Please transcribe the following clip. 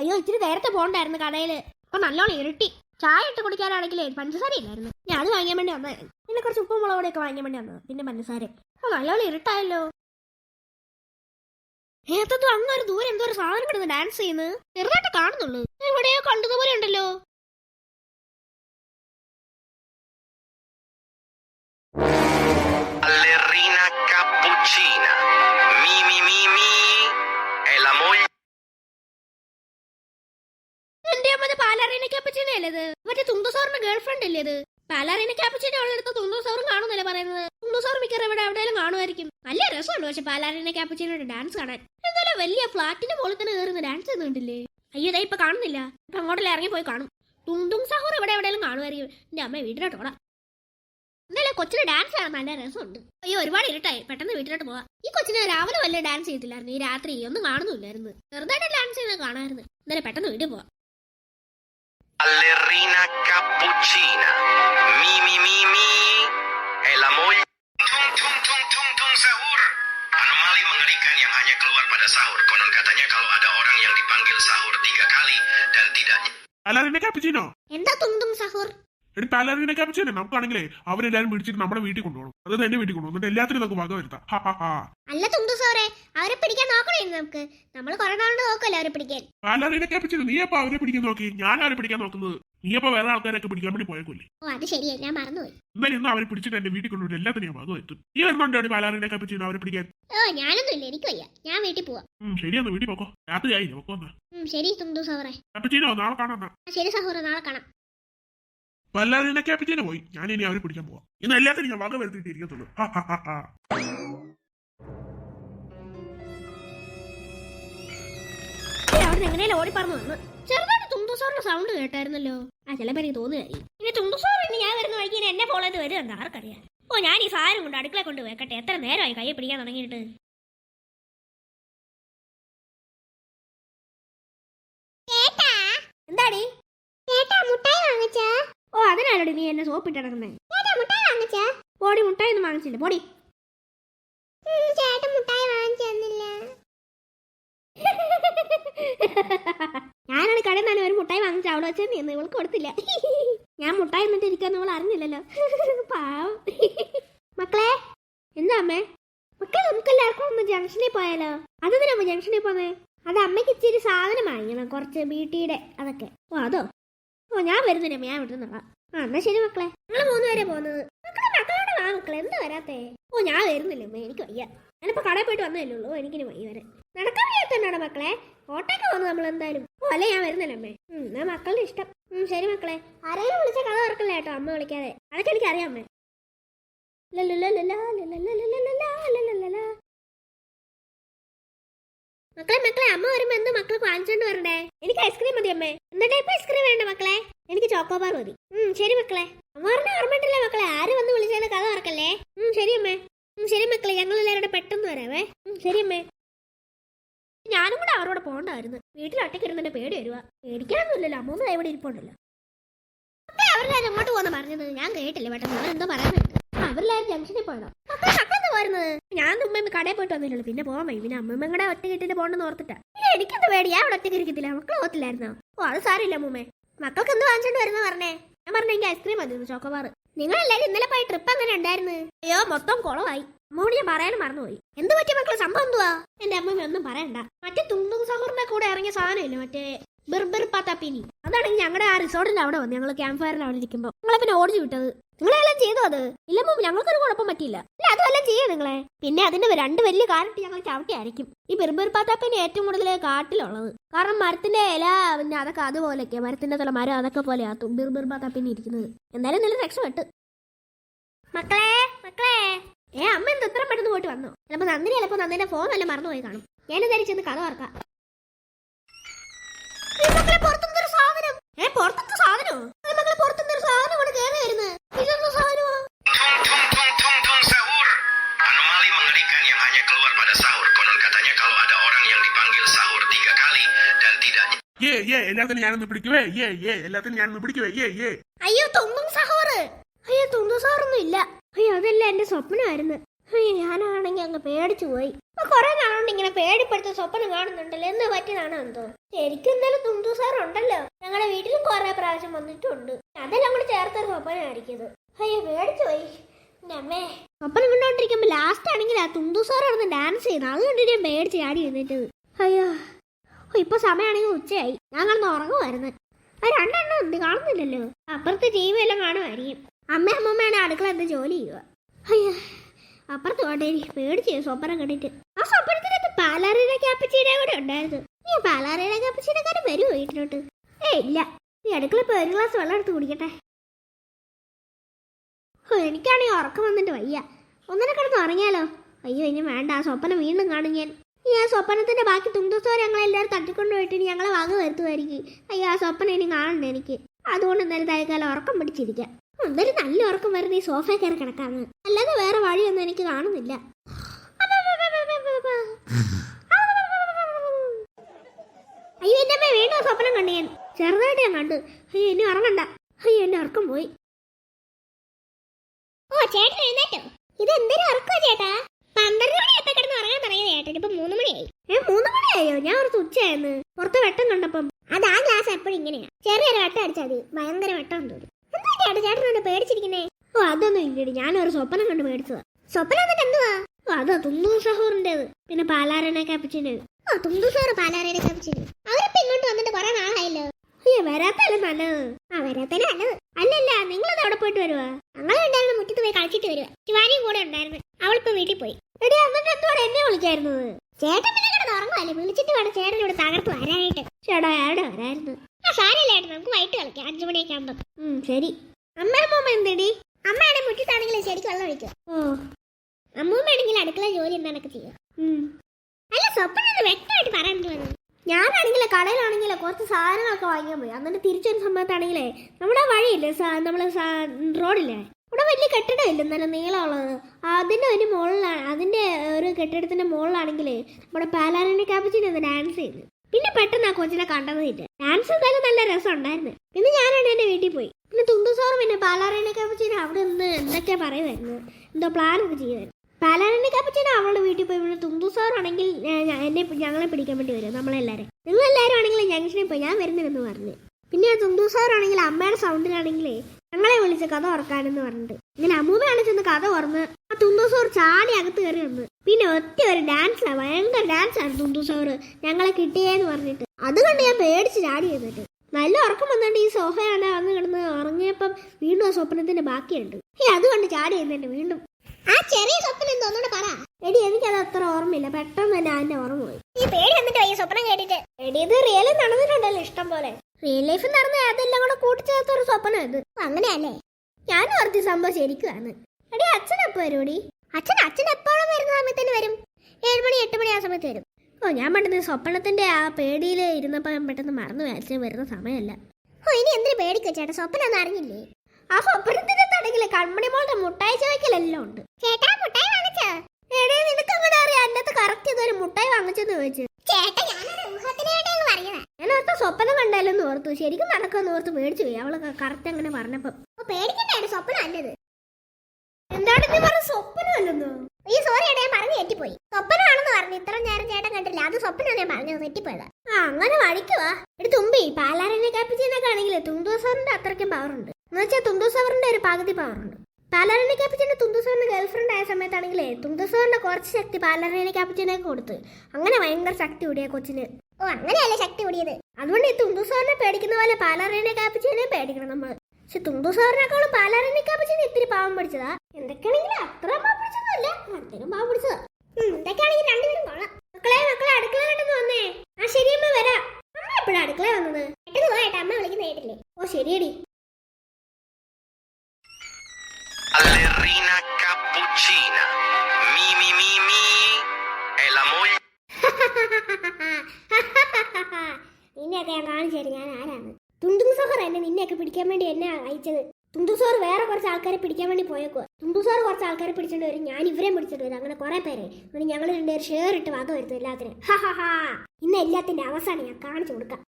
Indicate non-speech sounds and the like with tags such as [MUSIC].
അയ്യോ ഇച്ചിരി നേരത്തെ പോണ്ടായിരുന്നു കടയിൽ അപ്പൊ നല്ലോണം ഇരുട്ടി. ചായ ഇട്ട് കുടിക്കാനാണെങ്കിലേ പഞ്ചസാര ഇല്ലായിരുന്നു. ഞാൻ അത് വാങ്ങിയാൻ വേണ്ടി വന്നത്. പിന്നെ കുറച്ച് ഉപ്പും മുളകോടെയൊക്കെ വാങ്ങിയാൻ വേണ്ടി വന്നത്. പിന്നെ പഞ്ചസാര. അപ്പൊ നല്ലോണം ഇരുട്ടായല്ലോ. ഏത്തത്തു ഒരു ദൂരം എന്തോ ഒരു സാധനം കിടന്ന് ഡാൻസ് ചെയ്യുന്നത്. ചെറുതായിട്ട് കാണുന്നുള്ളൂ. എവിടെയോ കണ്ടതുപോലെ ഉണ്ടല്ലോ. അല്ലേ ഇത്? പാലാറീന ക്യാപ്പച്ചിനെ ഉള്ളെടുത്ത് തുണ്ടുസാറും കാണുന്നല്ലേ പറയുന്നത്? തുണ്ടുസാർ മിക്കറും ഇവിടെ എവിടെയെങ്കിലും കാണുമായിരിക്കും. നല്ല രസമുണ്ട് പക്ഷെ പാലാറീന ക്യാപ്പച്ചിനോട് ഡാൻസ് കാണാൻ. എന്തായാലും വലിയ ഫ്ലാറ്റിന്റെ മുകളിൽ തന്നെ കയറുന്ന ഡാൻസ് ചെയ്യുന്നുണ്ടല്ലേ അയ്യോ ഇപ്പൊ കാണുന്നില്ല. ഇപ്പൊ അങ്ങോട്ടല്ലേ ഇറങ്ങി പോയി കാണും. തുണ്ടും സഹോർ ഇവിടെ എവിടെയെങ്കിലും കാണുമായിരിക്കും. എന്റെ അമ്മ വീട്ടിലോട്ട് പോടാം എന്തായാലും കൊച്ചിന് ഡാൻസ് കാണാൻ നല്ല രസമുണ്ട്. അയ്യോ ഒരുപാട് ഇരുട്ടായി. പെട്ടെന്ന് വീട്ടിലോട്ട് പോവാം. ഈ കൊച്ചിന് രാവിലെ വല്ല ഡാൻസ് ചെയ്തില്ലായിരുന്നു. ഈ രാത്രി ഒന്നും കാണുന്നില്ലായിരുന്നു ചെറുതായിട്ട് ഡാൻസ് ചെയ്യുന്നത് കാണാമായിരുന്നു. എന്തായാലും പെട്ടെന്ന് വീട്ടിൽ പോവാം. ballerina cappuccina. Mimi Mimi, mi mi è eh, la moglie. Tung tung tung tung tung sahur. Anomali mengerikan yang hanya keluar pada sahur. Konon katanya kalau ada orang yang dipanggil sahur tiga kali dan tidak. Ballerina cappuccino. Entah tung tung sahur. എടി പാലാറിനെ തന്നെ നമുക്കാണെങ്കിലേ അവരെല്ലാരും പിടിച്ചിട്ട് നമ്മുടെ വീട്ടിൽ കൊണ്ടുപോകണം. അത് എന്റെ വീട്ടിൽ കൊണ്ടുപോകും. എന്നിട്ട് എല്ലാത്തിനും നമുക്ക് വക വരുത്താം. അല്ല തുണ്ടു സാറേ അവരെ പിടിക്കാൻ നോക്കണേ നമുക്ക്. നമ്മൾ കുറെ നാളുണ്ട് നോക്കല്ലോ അവരെ പിടിക്കാൻ. പാലാറിനെ കാപ്പിച്ചീനോ നീ അപ്പൊ അവരെ പിടിക്കാൻ നോക്കി? ഞാൻ അവരെ പിടിക്കാൻ നോക്കുന്നത്. നീ അപ്പൊ വേറെ ആൾക്കാരൊക്കെ പിടിക്കാൻ വേണ്ടി പോയേക്കൂല്ലേ ഓ അത് ശരിയാ. ഞാൻ മറന്നുപോയി. എന്നാലും ഇന്ന് അവരെ പിടിച്ചിട്ട് എന്റെ വീട്ടിൽ കൊണ്ടുപോയി എല്ലാത്തിനും ഞാൻ വക വരുത്തും. നീ വരുന്നുണ്ടോ പാലാറിനെ കാപ്പിച്ചീനോ അവരെ പിടിക്കാൻ? ഓ ഞാനൊന്നും ഇല്ല എനിക്ക് വയ്യ. ഞാൻ വീട്ടിൽ പോവാം. ശരിയെന്ന് വീട്ടിൽ പോക്കോ. രാത്രിയായില്ലേ? പൊക്കോ ശരി തുണ്ടു സാറേ. കാപ്പിച്ചീനോ നാളെ കാണാം ശരി സഹോറ നാളെ കാണാം. പാലാറിനെ കാപ്പിച്ചീനോ പോയി. ഞാൻ ഇനി അവരെ പിടിക്കാൻ പോവാം. ഇന്ന് എല്ലാത്തിനും ഞാൻ വക വരുത്തിയിട്ടിരിക്കത്തുള്ളൂ. ഹാ ഹാ ഹാ ഹാ. അവിടെ എങ്ങനെയാലും ഓടി പറഞ്ഞു വന്നു. ചെറുതായിട്ട് തുണ്ടു സൗണ്ട് കേട്ടായിരുന്നല്ലോ. ആ ചിലപ്പോ എനിക്ക് തോന്നുകയായി. ഇനി തുണ്ടുസോർ ഇനി ഞാൻ വരുന്ന വഴിക്ക് എന്നെ ഫോളോ ചെയ്ത് വരുന്നുണ്ട് ആർക്കറിയാം. ഓ ഞാൻ ഈ സാരം കൊണ്ട് അടുക്കള കൊണ്ട് വെക്കട്ടെ. എത്ര നേരമായി കൈ പിടിക്കാൻ തുടങ്ങിയിട്ട്? എന്താടി? മുട്ടായി വാങ്ങിച്ചാ? ഓ അതിനാലോടി നീ എന്നെ സോപ്പിട്ട് നടക്കുന്നേ മുട്ടായി വാങ്ങിച്ചാ? പോടി മുട്ടായി ഒന്നും വാങ്ങിച്ചില്ല തന്നില്ല. ഞാനാണ് കടയിൽ നിന്ന് ഒരു മുട്ടായി വാങ്ങിച്ച അവിടെ വെച്ച് നിന്ന് ഇവൾക്ക് കൊടുത്തില്ല. ഞാൻ മുട്ടായി എന്നിട്ട് ഇരിക്കാന്ന് ഇവൾ അറിഞ്ഞില്ലല്ലോ. പാവം. മക്കളെ എന്താ അമ്മേ? മക്കളെ നമുക്ക് എല്ലാവർക്കും ഒന്ന് ജംഗ്ഷനിൽ പോയാലോ? അതെന്തിനാ ജംഗ്ഷനിൽ പോന്നേ? അത് അമ്മയ്ക്ക് ഇച്ചിരി സാധനം വാങ്ങിക്കണം കുറച്ച് ബീട്ടിയുടെ അതൊക്കെ. ഓ അതോ? ഓ ഞാൻ വരുന്നില്ല ഞാൻ ഞാൻ വിട്ടുന്നോളാം ആ എന്നാ ശരി മക്കളെ നിങ്ങൾ മൂന്നുപേരെ പോകുന്നത് മക്കളെ മക്കളോട് വാ മക്കളെ എന്താ വരാത്തേ ഓ ഞാൻ വരുന്നില്ല അമ്മ എനിക്ക് വയ്യ ഞാനിപ്പോ കടയിൽ പോയിട്ട് വന്നതല്ലേ ഉള്ളൂ എനിക്കിനി വയ്യ വരെ നടക്കാൻ വയ്യാത്തന്നാണ് മക്കളെ ഓട്ടൊക്കെ വന്നു നമ്മൾ എന്തായാലും ഓ അല്ലേ ഞാൻ വരുന്നില്ല അമ്മേ എന്നാ മക്കളുടെ ഇഷ്ടം ശരി മക്കളെ ആരെങ്കിലും വിളിച്ച കഥ ഓർക്കില്ല കേട്ടോ അമ്മ വിളിക്കാതെ അതൊക്കെ എനിക്ക് അറിയാം അമ്മേ ലല്ലല്ലല്ലലാ, മക്കളെ മക്കളെ അമ്മ വരുമ്പോ എന്ത് മക്കളെ വാങ്ങിച്ചോണ്ട് വരണ്ടേ? എനിക്ക് ഐസ്ക്രീം മതി അമ്മേ. എന്താ ടൈപ്പ് ഐസ്ക്രീം വേണ്ട മക്കളെ. എനിക്ക് ചോക്കോബാർ മതി. ഉം ശരി മക്കളെ. അമ്മ പറഞ്ഞ ഓർമ്മയിട്ടില്ല മക്കളെ. ആര് വന്ന് വിളിച്ചാലും കഥ ഓർക്കല്ലേ ഉം ശരി അമ്മേ. ഉം ശരി മക്കളെ. ഞങ്ങൾ എല്ലാവരും പെട്ടെന്ന് വരാവേ. ഉം ശരി അമ്മേ. ഞാനും കൂടെ അവരോട് പോകണ്ടായിരുന്നു. വീട്ടിൽ ഒറ്റയ്ക്ക് ഇരുന്നെ പേടി വരുക പേടിക്കാനൊന്നുമില്ലല്ലോ. അമ്മ ഇവിടെ ഇരിപ്പുണ്ടല്ലോ. അവരെല്ലാവരും അങ്ങോട്ട് പോകുന്ന പറഞ്ഞത് ഞാൻ കേട്ടില്ല. പെട്ടെന്ന് അവരെന്തോ പറയാൻ അവരെല്ലാവരും ജംഗ്ഷനിൽ പോയതോ. മക്കളെ ഞാൻ ഉമ്മയും കടയിൽ പോയിട്ട് വന്നില്ലല്ലോ. പിന്നെ പോകാൻ പിന്നെ അമ്മമ്മ കൂടെ ഒറ്റ കിട്ടിട്ട് പോകണമെന്ന് ഓർത്തിട്ടാ. എനിക്കെന്ത് പേടി ഞാൻ അവിടെ ഒറ്റ ഇരിക്കത്തില്ല. മക്കൾ ഓർത്തില്ലായിരുന്നോ ഓ അത് സാരമില്ല അമ്മൂമ്മേ. മക്കൾക്ക് എന്ത് വാങ്ങിച്ചോണ്ട് വരുന്ന പറഞ്ഞേ? ഞാൻ പറഞ്ഞ എനിക്ക് ഐസ്ക്രീം മതി ചോക്കോബാർ നിങ്ങളെല്ലാരും ഇന്നലെ പോയി ട്രിപ്പ് അങ്ങനെ ഉണ്ടായിരുന്നു? അയ്യോ മൊത്തം കുളമായി അമ്മോട് ഞാൻ പറയാനും മറന്നുപോയി. എന്ത് പറ്റിയ മക്കളെ? സംഭവം എന്തുവാ? എന്റെ അമ്മ ഒന്നും പറയണ്ട. മറ്റേ തുമ്പും സഹോറിന്റെ കൂടെ ഇറങ്ങിയ സാധനമില്ല? മറ്റേ ബിർബിർ പത്താപ്പിനി അതാണെങ്കിൽ ഞങ്ങളുടെ ആ റിസോർട്ടിന്റെ അവിടെ വന്ന് ഞങ്ങൾ ക്യാമ്പ് ഫയറിന് അവിടെ ഇരിക്കുമ്പോൾ നിങ്ങളെ പിന്നെ ഓടിച്ചു വിട്ടത്. നിങ്ങളെല്ലാം ചെയ്തു അത്? ഇല്ല മുമ്പ് ഞങ്ങൾക്കൊരു കുഴപ്പം പറ്റിയില്ല. അല്ല അതുമെല്ലാം ചെയ്യേ നിങ്ങളെ. പിന്നെ അതിന്റെ രണ്ട് വലിയ കാരട്ട് ഞങ്ങൾ ചവിട്ടിയായിരിക്കും ഈ ബിർബിർ പത്താപ്പിന് ഏറ്റവും കൂടുതൽ കാട്ടിലുള്ളത്. കാരണം മരത്തിന്റെ ഇല പിന്നെ അതൊക്കെ അതുപോലെയൊക്കെ മരത്തിന്റെ തല മരം അതൊക്കെ പോലെയാ ബിർബിർ പത്താപ്പിന് ഇരിക്കുന്നത്. എന്തായാലും നല്ല രക്ഷപ്പെട്ട് മക്കളെ മക്കളെ. ഏ അമ്മ എന്ത് ഇത്ര പെട്ടെന്ന് പോയിട്ട് വന്നോ. ചിലപ്പോ നന്ദിനി ചിലപ്പോ നന്ദിന്റെ ഫോൺ വല്ല മറന്നുപോയി കാണും. ഞാൻ ധരിച്ചെന്ന് കഥ ഓർക്കാം. ഏ പുറത്തെന്ത് സാധനോ ഈ മക്കളെ സാധനം കൊണ്ട് കയറി വരുന്നു ഇതൊന്നും സാധനമോ tung tung tung tung tung sahur. Anomali mengerikan yang hanya keluar pada sahur. Konon katanya kalau ada orang yang dipanggil sahur tiga kali dan tidak ഏ എല്ലാത്തിനും ഞാനൊന്ന് പിടിക്കുവേ ഏ ഏ എല്ലാത്തിനും ഞാനൊന്ന് പിടിക്കുവേ ഏ ഏ അയ്യോ തുമ്പും സഹോറ് അയ്യോ തുമ്പും സഹോറൊന്നും ഇല്ല അയ്യോ അതല്ല എന്റെ സ്വപ്നമായിരുന്നു ഞാനാണെങ്കിൽ അങ്ങ് പേടിച്ചു പോയി. കൊറേ നാളുകൊണ്ട് ഇങ്ങനെ പേടിപ്പെടുത്ത സ്വപ്നം കാണുന്നുണ്ടല്ലോ. എന്ന് പറ്റിയതാണോ എന്തോ? ശരിക്കും എന്തായാലും തുന്തു സാർ ഉണ്ടല്ലോ. ഞങ്ങളുടെ വീട്ടിലും കുറെ പ്രാവശ്യം വന്നിട്ടുണ്ട്. അതെല്ലാം കൂടി ചേർത്തൊരു സ്വപ്നമായിരിക്കും അയ്യോ പേടിച്ചു പോയി. നമ്മേ സ്വപ്നം കണ്ടോണ്ടിരിക്കുമ്പോ ലാസ്റ്റ് ആണെങ്കിൽ ആ തുന്തു സാർ അവിടെ ഡാൻസ് ചെയ്യുന്നത് അത് കണ്ടിട്ട് ഞാൻ പേടിച്ച് ചാടി എഴുന്നേറ്റത്. അയ്യോ. ഇപ്പൊ സമയമാണെങ്കിൽ ഉച്ചയായി. ഞാൻ കിടന്ന് ഉറങ്ങുമായിരുന്നു ആ രണ്ടെണ്ണം ഉണ്ട് കാണുന്നില്ലല്ലോ. അപ്പുറത്ത് ടി വി എല്ലാം കാണുമായിരിക്കും. അമ്മ അമ്മമ്മയാണ് അടുക്കള എന്ത് ജോലി ചെയ്യുക? അയ്യോ. അപ്പുറത്ത് പോട്ടെ എനിക്ക് പേടിച്ച് സ്വപ്നം കണ്ടിട്ട്. ആ സ്വപ്നത്തിനകത്ത് പാലാറിയുടെ ക്യാപ്പച്ചീടെ കൂടെ ഉണ്ടായിരുന്നു. ഈ പാലാറിയുടെ ക്യാപ്പച്ചീടെ കാര്യം വരുമോ വീട്ടിലോട്ട്. ഏ ഇല്ല. നീ അടുക്കള ഇപ്പൊ ഒരു ഗ്ലാസ് വെള്ളം എടുത്ത് കുടിക്കട്ടെ. ഓ എനിക്കാണെങ്കിൽ ഉറക്കം വന്നിട്ട് വയ്യ. ഒന്നിനെ കിടന്ന് ഉറങ്ങിയാലോ? അയ്യോ ഇനി വേണ്ട. ആ സ്വപ്നം വീണ്ടും കാണും ഞാൻ. ഈ ആ സ്വപ്നത്തിന്റെ ബാക്കി തുണ്ടുസോ ഞങ്ങളെല്ലാവരും തട്ടിക്കൊണ്ട് പോയിട്ട് ഞങ്ങളെ വാങ്ങി വരുത്തുമായിരിക്കും. അയ്യോ ആ സ്വപ്നം ഇനി കാണണ്ട എനിക്ക്. അതുകൊണ്ട് എന്തായാലും തൽക്കാലം ഉറക്കം പിടിച്ചിരിക്കാം. എന്തായാലും നല്ല ഉറക്കം വരുന്ന ഈ സോഫ കയറി കിടക്കാന്ന്. അല്ലാതെ വേറെ വഴിയൊന്നും എനിക്ക് കാണുന്നില്ല. അയ്യോ എന്റെ അമ്മ വീണ്ടും സ്വപ്നം കണ്ടു ഞാൻ. ചെറുതായിട്ട് ഞാൻ കണ്ടു. അയ്യോ ഇനി ഉറങ്ങണ്ട. അയ്യോ എന്നെ ഉറക്കം പോയി. ഓ ചേട്ടൻ എഴുന്നേറ്റോ. ഇത് എന്തൊരു ഉറക്കോ ചേട്ടാ? പന്ത്രണ്ട് മണിയൊക്കെ കിടന്ന് ഉറങ്ങാൻ തുടങ്ങിയത് ചേട്ടൻ. ഇപ്പൊ മൂന്ന് മണിയായി. ഏ മൂന്ന് മണിയായോ? ഞാൻ ഓർത്ത് ഉച്ചയായിരുന്നു പുറത്ത് വെട്ടം കണ്ടപ്പം. അത് ഗ്ലാസ് എപ്പോഴും ഇങ്ങനെയാ. ചെറിയൊരു വെട്ടം അടിച്ചാൽ മതി. ഭയങ്കര വെട്ടം തോന്നും. എന്താ ചേട്ടാ ചേട്ടൻ എന്നെ പേടിച്ചിരിക്കുന്നേ? ഓ അതൊന്നും ഇല്ലടി. ഞാനൊരു സ്വപ്നം കണ്ട് പേടിച്ചതാ. സ്വപ്നം എന്നിട്ട് എന്തുവാ? ഓ അതോ തുമ്പു സഹോറിന്റേത്. പിന്നെ പാലാരനെ കപ്പിച്ചിന് ഓ തുമ്പു സാറ് പാലാരനെ കപ്പിച്ചിന് അവരിപ്പോ ഇങ്ങോട്ട് വന്നിട്ട് കുറെ നാളായല്ലോ. അയ്യോ വരാത്തല്ലേ നല്ലത്? ആ വരാത്തല്ലേ നല്ലത്. അല്ലല്ല നിങ്ങളത് അവിടെ പോയിട്ട് വരുവാ. ഞങ്ങൾ ഉണ്ടായിരുന്നു മുറ്റത്ത് പോയി കളിച്ചിട്ട് വരുവാ. ശിവാനിയും കൂടെ ഉണ്ടായിരുന്നു. അവളിപ്പോ വീട്ടിൽ പോയി. എടി അന്നിട്ട് എന്തോടെ എന്നെ വിളിച്ചായിരുന്നത് ചേട്ടൻ പിന്നെ കിടന്ന് ഉറങ്ങുമല്ലേ വിളിച്ചിട്ട് വേണം ചേട്ടൻ ഇവിടെ തകർത്ത് വരാനായിട്ട്. ചേട്ടാ ആരുടെ വരായിരുന്നു? സാരമില്ല ഏട്ടാ നമുക്ക് വൈകിട്ട് കളിക്കാം. അഞ്ചു മണിയൊക്കെ ആകുമ്പോ ഉം ശരി. അമ്മ അമ്മൂമ്മ എന്തടി? അമ്മയുടെ മുറ്റത്താണെങ്കിൽ ശരിക്കും വെള്ളം ഒഴിക്കുക ഓ. അമ്മൂമ്മയാണെങ്കിൽ അടുക്കള ജോലി എന്താണൊക്കെ ചെയ്യുക അല്ല സ്വപ്നം ഒന്ന് വ്യക്തമായിട്ട് പറയാൻ ഞാനാണെങ്കിലേ കടയിലാണെങ്കിലേ കുറച്ച് സാധനങ്ങളൊക്കെ വാങ്ങിക്കാൻ പോയി എന്നിട്ട് തിരിച്ചൊരു സമയത്താണെങ്കിലേ നമ്മുടെ വഴിയില്ലേ നമ്മളെ റോഡില്ലേ? ഇവിടെ വലിയ കെട്ടിടമില്ല നല്ല നീളമുള്ളത്. അതിന്റെ ഒരു മുകളിലാണ് അതിന്റെ ഒരു കെട്ടിടത്തിന്റെ മുകളിലാണെങ്കിലേ നമ്മുടെ പാലാരണി കാപ്പച്ചിന് ഡാൻസ് ചെയ്ത് പിന്നെ പെട്ടെന്ന് ആ കൊച്ചിനെ കണ്ടതില്ല ഡാൻസ് എന്തായാലും നല്ല രസം ഉണ്ടായിരുന്നു പിന്നെ ഞാനാണ് എന്റെ വീട്ടിൽ പോയി. പിന്നെ സാറും പിന്നെ പാലാറേനെ കപ്പച്ചീനെ അവിടെ നിന്ന് എന്തൊക്കെയാ പറയുമായിരുന്നു എന്തോ പ്ലാൻ ഒക്കെ ചെയ്യുമായിരുന്നു പാലാറേനെ കപ്പച്ചീനെ അവളുടെ വീട്ടിൽ പോയി. പിന്നെ തുണ്ടു സാറാണെങ്കിൽ എന്നെ ഞങ്ങളെ പിടിക്കാൻ വേണ്ടി വരും നമ്മളെല്ലാവരും നിങ്ങൾ എല്ലാവരും ആണെങ്കിൽ ജംഗ്ഷനിൽ പോയി. ഞാൻ വരുന്നില്ലെന്ന് പറഞ്ഞു. പിന്നെ ആ സാറാണെങ്കിൽ അമ്മയുടെ സൗണ്ടിലാണെങ്കിലേ ഞങ്ങളെ വിളിച്ച് കഥ ഉറക്കാനെന്ന് പറഞ്ഞിട്ട്. ഇങ്ങനെ അമ്മൂമ്മയാണ് ചെന്ന് കഥ ഉറന്ന് ആ തുണ്ടു സാർ ചാടി അകത്ത് കയറി വന്ന്. പിന്നെ ഒറ്റ ഒരു ഡാൻസാണ് ഭയങ്കര ഡാൻസാണ് തുന്തു സോറ് ഞങ്ങളെ കിട്ടിയേന്ന് പറഞ്ഞിട്ട്. അത് കണ്ട് ഞാൻ പേടിച്ച് ചാടി ചെയ്തിട്ട് നല്ല ഉറക്കം വന്നിട്ട് ഈ സോഫയാണ് വന്ന് കിടന്ന് ഉറങ്ങിയപ്പം വീണ്ടും ആ സ്വപ്നത്തിന്റെ ബാക്കിയുണ്ട്. ഈ അത് കണ്ട് ചാടി ചെയ്യുന്നുണ്ട് വീണ്ടും. ആ ചെറിയ സ്വപ്നം എന്തോന്നൂടെ പറ. എടി എനിക്കത് അത്ര ഓർമ്മയില്ല. പെട്ടെന്ന് തന്നെ അതിന്റെ ഓർമ്മ പോയി. ഈ പേടി എന്നിട്ട് ഈ സ്വപ്നം കേട്ടിട്ട്? എടി ഇത് റിയലിൽ നടന്നിട്ടുണ്ടല്ലോ ഇഷ്ടം പോലെ. റിയൽ ലൈഫിൽ നടന്ന അതെല്ലാം കൂടെ കൂട്ടിച്ചേർത്ത ഒരു സ്വപ്നം ഇത്. അങ്ങനെയല്ലേ? ഞാൻ ഓർത്തി സംഭവം ശരിക്കുവാണ് എടി അച്ഛൻ എപ്പോ വരുമോടി അച്ഛൻ അച്ഛൻ എപ്പോഴും വരുന്ന സമയത്ത് തന്നെ വരും. ഏഴ് മണി എട്ട് മണി ആ സമയത്ത് വരും. ഓ ഞാൻ പെട്ടെന്ന് സ്വപ്നത്തിന്റെ ആ പേടിയിൽ ഇരുന്നപ്പോൾ ഞാൻ പെട്ടെന്ന് മറന്നു അച്ഛൻ വരുന്ന സമയമല്ല. ഓ ഇനി എന്തിനു പേടിക്കോ ചേട്ടാ? സ്വപ്നം അറിഞ്ഞില്ലേ? ആ സ്വപ്നത്തിന്റെ തടകിൽ കൺമണി മോളുടെ മുട്ടായി ചോദിക്കലെല്ലാം ഉണ്ട്. ചേട്ടാ മുട്ടായി വാങ്ങിച്ചോ? എടേ നിനക്ക് അങ്ങനെ അറിയാം? എന്റെ കറക്റ്റ് ഇതൊരു മുട്ടായി വാങ്ങിച്ചെന്ന് ചോദിച്ചു. ഞാൻ സ്വപ്നം കണ്ടാലെന്ന് ഓർത്തു. ശരിക്കും നടക്കുമെന്ന് ഓർത്ത് പേടിച്ചു പോയി. അവൾ കറക്റ്റ് അങ്ങനെ പറഞ്ഞപ്പോ. പേടിക്കണ്ടായിരുന്നു. സ്വപ്നം അല്ലത്. എന്താണ് നീ പറഞ്ഞ സ്വപ്നമല്ലെന്നോ ഈ സോറി ഞാൻ പറഞ്ഞു തെറ്റിപ്പോയി സ്വപ്നമാണെന്ന് പറഞ്ഞു. ഇത്ര നേരം ചേട്ടൻ കണ്ടില്ല. അത് സ്വപ്നം ഞാൻ പറഞ്ഞത്. തെറ്റിപ്പോയതാ ആ അങ്ങനെ വഴിക്കുവാ എടുത്ത് തുമ്പി പാലാരനെ കാപ്പിച്ചതിനൊക്കെ ആണെങ്കിൽ തുന്തൂസാറിന്റെ അത്രയ്ക്കും പവർ ഉണ്ട്. എന്ന് വെച്ചാൽ തുന്തൂസാറിന്റെ ഒരു പകുതി പവർ ഉണ്ട്. പാലാരണി കാപ്പിച്ചിന്റെ തുന്തൂസാറിന്റെ ഗേൾഫ്രണ്ട് ആയ സമയത്താണെങ്കിലേ തുന്തൂസാറിന്റെ കുറച്ച് ശക്തി പാലാരനെ കാപ്പിച്ചിനൊക്കെ കൊടുത്ത്. അങ്ങനെ ഭയങ്കര ശക്തി കൂടിയ കൊച്ചിന്. ഓ അങ്ങനെയല്ലേ ശക്തി കൂടിയത്? അതുകൊണ്ട് ഈ തുന്തൂസാറിനെ പേടിക്കുന്ന പോലെ പാലാരനെ ക്യാപ്റ്റനെ പേടിക്കണം നമ്മൾ പക്ഷെ തുന്തൂസാറിനേക്കാളും പാലാരനെ കാപ്പിച്ചിന് ഇത്തിരി പാവം പിടിച്ചതാ. എന്തൊക്കെയാണെങ്കിലും അത്ര പാവം പിടിച്ചതൊന്നുമല്ല അത്രയും പാവം പിടിച്ചതാ. ഉം, എന്തൊക്കെയാണെങ്കിലും രണ്ടുപേരും കൊള്ളാം മക്കളെ മക്കളെ അടുക്കള കണ്ടെന്ന് വന്നേ. ആ ശരി അമ്മ വരാം. അമ്മ എപ്പോഴാണ് അടുക്കള വന്നത്? പോയേട്ടാ അമ്മ വിളിക്കുന്ന കേട്ടില്ലേ? ഓ ശരിയടി. È [LAUGHS] നിന്നെയൊക്കെ ഞാൻ കാണിച്ചു ഞാൻ ആരാണ്? തുണ്ടും സോഹർ എന്നെ നിന്നെയൊക്കെ പിടിക്കാൻ വേണ്ടി എന്നെ അയച്ചത്. തുണ്ടു സാർ വേറെ കുറച്ച് ആൾക്കാരെ പിടിക്കാൻ വേണ്ടി പോയേക്കുവാ. തുണ്ടു സാർ കുറച്ച് ആൾക്കാരെ പിടിച്ചിട്ട് വരും. ഞാൻ ഇവരെ പിടിച്ചിട്ട് വരും. അങ്ങനെ കുറെ പേരെ. അങ്ങനെ ഞങ്ങൾ രണ്ടുപേർ ഷെയർ ഇട്ട് വധ വരുത്തും എല്ലാത്തിനും. ഹാ ഹാ ഹാ. ഇന്ന് എല്ലാത്തിന്റെ അവസാനം ഞാൻ കാണിച്ചു കൊടുക്കാം.